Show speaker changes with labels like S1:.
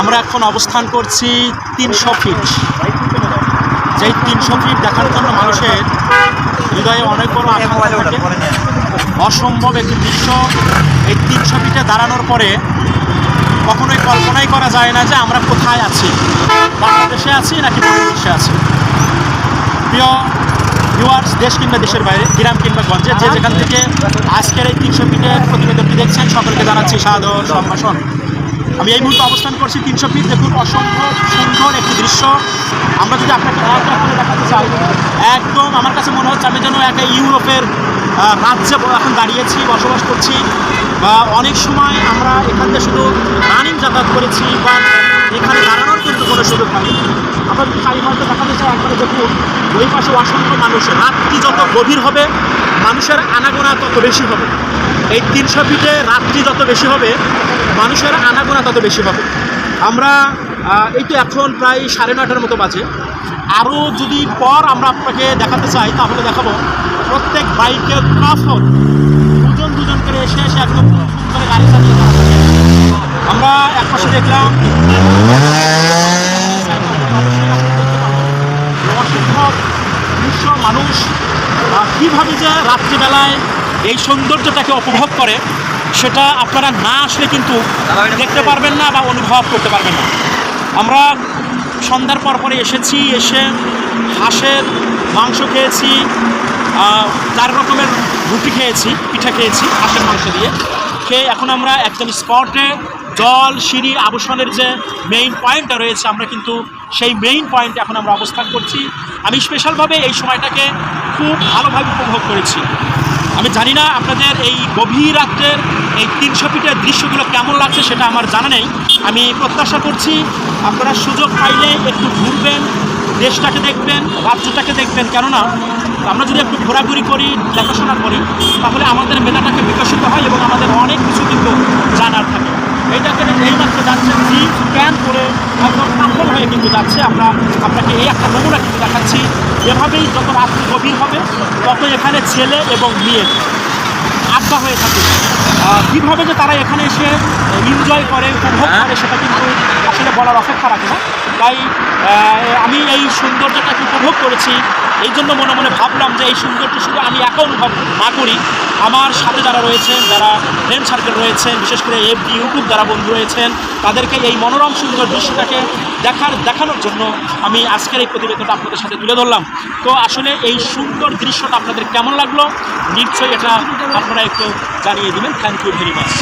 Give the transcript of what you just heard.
S1: আমরা এখন অবস্থান করছি তিনশো ফিট। যেই তিনশো ফিট দেখার জন্য মানুষের হৃদয়ে অনেক বড় আকাঙ্ক্ষা থাকে। অসম্ভব একটি দৃশ্য। এই তিনশো ফিটে দাঁড়ানোর পরে কখনোই কল্পনাই করা যায় না যে আমরা কোথায় আছি। বাংলাদেশে আছি নাকি বাংলাদেশে আছি? প্রিয় ভিউয়ার্স দেশ কিংবা দেশের বাইরে গ্রাম কিংবা গঞ্জে যে যেখান থেকে আজকের এই তিনশো ফিটের প্রতিবেদনটি দেখছেন সকলকে জানাচ্ছি সাদর সম্ভাষণ। আমি এই মুহূর্তে অবস্থান করছি তিনশো ফিট দেখুন, অসংখ্য সুন্দর একটি দৃশ্য। আমরা যদি আপনাকে এক দেখাতে চাই, একদম আমার কাছে মনে হচ্ছে আমি যেন একটা ইউরোপের রাজ্যে এখন দাঁড়িয়েছি, বসবাস করছি। বা অনেক সময় আমরা এখান থেকে শুধু রানিং যাতায়াত করেছি বা এখানে দাঁড়ানোর কিন্তু কোনো সুযোগ হয়নি আমরা যদি চারি হয়তো দেখাতে চাই, একবারে দেখুন, ওই পাশে অসংখ্য মানুষ। রাত্রি যত গভীর হবে, মানুষের আনাগোনা তত বেশি হবে। এই তিনশো ফিটে রাত্রি যত বেশি হবে, মানুষের আনাগোনা তত বেশি হবে। আমরা এই তো এখন প্রায় সাড়ে নটার মতো বাজে। আরও যদি পর আমরা আপনাকে দেখাতে চাই, তাহলে দেখাবো প্রত্যেক বাইকের কাফর দুজন দুজন করে এসে এসে একদম করে গাড়ি চালিয়ে। আমরা এক পাশে দেখলাম দৃশ্য মানুষ কীভাবে যে রাত্রিবেলায় এই সৌন্দর্যটাকে উপভোগ করে, সেটা আপনারা না আসলে কিন্তু দেখতে পারবেন না বা অনুভব করতে পারবেন না। আমরা সন্ধ্যার পর পরে এসেছি, এসে হাঁসের মাংস খেয়েছি চার রকমের রুটি খেয়েছি, পিঠা খেয়েছি, হাঁসের মাংস দিয়ে। খেয়ে এখন আমরা একদম স্পটে জল, সিঁড়ি, আবসানের যে মেইন পয়েন্টটা রয়েছে, আমরা কিন্তু সেই মেইন পয়েন্টে এখন আমরা অবস্থান করছি। আমি স্পেশালভাবে এই সময়টাকে খুব ভালোভাবে উপভোগ করেছি। আমি জানি না আপনাদের এই গভীর রাত্রের এই তিনশো ফিটের দৃশ্যগুলো কেমন লাগছে সেটা আমার জানা নেই। আমি প্রত্যাশা করছি আপনারা সুযোগ পাইলে একটু ঘুরবেন, দেশটাকে দেখবেন, রাজ্যটাকে দেখবেন। কেননা, আমরা যদি একটু ঘোরাঘুরি করি, দেখাশোনা করি, তাহলে আমাদের মেধাটাকে বিকশিত হয় এবং আমাদের অনেক কিছু কিন্তু জানার থাকে। এইটাকে এই মাত্র যাচ্ছে জিন্স প্যান্ট পরে একদম হয়ে কিন্তু যাচ্ছে। আমরা আপনাকে এই একটা নমুনা কিন্তু দেখাচ্ছি। এভাবেই যত রাত্রি গভীর হবে তত এখানে ছেলে এবং মেয়ে আড্ডা হয়ে থাকে। কীভাবে যে তারা এখানে এসে এনজয় করে উপভোগ করে সেটা কিন্তু আসলে বলার অপেক্ষা রাখে না। তাই আমি এই সৌন্দর্যটাকে উপভোগ করেছি। এই জন্য মনে মনে ভাবলাম যে এই সৌন্দর্য শুধু আমি একা অনুভব না করি। আমার সাথে যারা রয়েছেন, যারা ফ্রেন্ড সার্কেল রয়েছেন, বিশেষ করে এফবি ইউটিউব যারা বন্ধু রয়েছেন, তাদেরকে এই মনোরম সুন্দর দৃশ্যটাকে দেখার, দেখানোর জন্য আমি আজকের এই প্রতিবেদনটা আপনাদের সাথে তুলে ধরলাম। তো আসলে এই সুন্দর দৃশ্যটা আপনাদের কেমন লাগল? নিশ্চয়ই এটা আপনারা একটু জানিয়ে দিবেন। Thank you very much